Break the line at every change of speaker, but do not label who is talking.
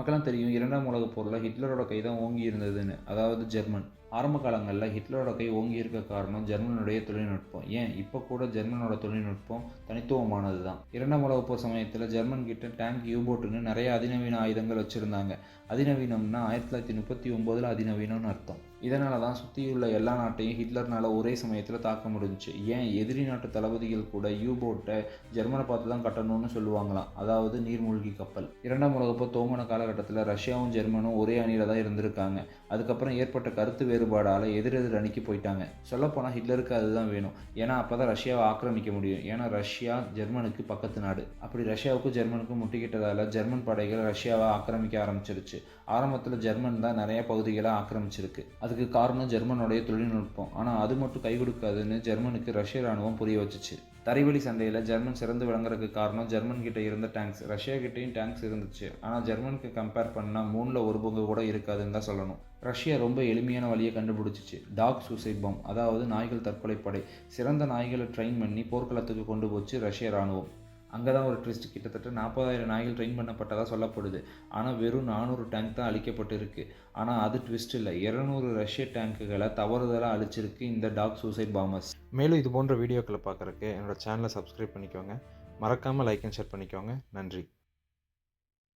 நமக்கெல்லாம் தெரியும் இரண்டாம் உலக போரில் ஹிட்லரோட கை தான் ஓங்கி இருந்ததுன்னு. அதாவது ஜெர்மன். ஆரம்ப காலங்களில் ஹிட்லரோட கை ஓங்கி இருக்க காரணம் ஜெர்மனுடைய தொழில்நுட்பம். ஏன்? இப்போ கூட ஜெர்மனோட தொழில்நுட்பம் தனித்துவமானது தான் இரண்டாம் உலக போர் சமயத்தில் ஜெர்மன் கிட்ட டேங்க் யூபோட்டுன்னு நிறைய அதிநவீன ஆயுதங்கள் வச்சுருந்தாங்க. அதிநவீனம்னா ஆயிரத்தி தொள்ளாயிரத்தி முப்பத்தி ஒம்போதில் அதிநவீனம்னு அர்த்தம். இதனால தான் சுற்றியுள்ள எல்லா நாட்டையும் ஹிட்லர்னால் ஒரே சமயத்தில் தாக்க முடிஞ்சுச்சு. ஏன்? எதிரி நாட்டு தளபதிகள் கூட யூ போட்டை ஜெர்மனை பார்த்து தான் கட்டணும்னு சொல்லுவாங்களாம். அதாவது நீர்மூழ்கி கப்பல். இரண்டாம் உலகப்போர் தோங்கின காலகட்டத்தில் ரஷ்யாவும் ஜெர்மனும் ஒரே அணியில் தான் இருந்திருக்காங்க. அதுக்கப்புறம் ஏற்பட்ட கருத்து வேறுபாடால் எதிரெதிர் அணிக்கு போயிட்டாங்க. சொல்லப்போனால் ஹிட்லருக்கு அதுதான் வேணும். ஏன்னா அப்போ தான் ரஷ்யாவை ஆக்கிரமிக்க முடியும். ஏன்னா ரஷ்யா ஜெர்மனுக்கு பக்கத்து நாடு. அப்படி ரஷ்யாவுக்கும் ஜெர்மனுக்கும் முட்டிக்கிட்டதால் ஜெர்மன் படைகள் ரஷ்யாவை ஆக்கிரமிக்க ஆரம்பிச்சிருச்சு. ஆரம்பத்தில் ஜெர்மன் தான் நிறைய பகுதிகளை ஆக்கிரமிச்சிருக்கு. அதுக்கு காரணம் ஜெர்மனுடைய தொழில்நுட்பம். ஆனால் அது மட்டும் கை கொடுக்காதுன்னு ஜெர்மனுக்கு ரஷ்ய ராணுவம் புரிய வச்சுச்சு. தரைவழி சந்தையில் ஜெர்மன் சிறந்து விளங்குறதுக்கு காரணம் ஜெர்மன் கிட்ட இருந்த டேங்க்ஸ் ரஷ்யா கிட்டேயும் டேங்க்ஸ் இருந்துச்சு. ஆனால் ஜெர்மனுக்கு கம்பேர் பண்ணால் மூணில் ஒரு பங்கு கூட இருக்காதுன்னு தான் சொல்லணும். ரஷ்யா ரொம்ப எளிமையான வழியை கண்டுபிடிச்சிச்சு. டாக் சூசைட் பம் அதாவது நாய்கள் தற்கொலைப்படை. சிறந்த நாய்களை ட்ரெயின் பண்ணி போர்க்களத்துக்கு கொண்டு போச்சு ரஷ்ய ராணுவம் அங்கே தான் ஒரு ட்விஸ்ட் கிட்டத்தட்ட நாற்பதாயிரம் நாய்கள் ட்ரெயின் பண்ணப்பட்டதாக சொல்லப்படுது. ஆனால் வெறும் நானூறு டேங்க் தான் அழிக்கப்பட்டுருக்கு. ஆனால் அது ட்விஸ்ட் இல்லை. இரநூறு ரஷ்ய டேங்குகளை தவறுதலாக அழிச்சிருக்கு இந்த டாக் சூசைட் பாமர்ஸ்
மேலும் இது போன்ற வீடியோக்களை பார்க்குறக்கு என்னோடய சேனலை சப்ஸ்கிரைப் பண்ணிக்கோங்க. மறக்காமல் லைக் அண்ட் ஷேர் பண்ணிக்கோங்க. நன்றி.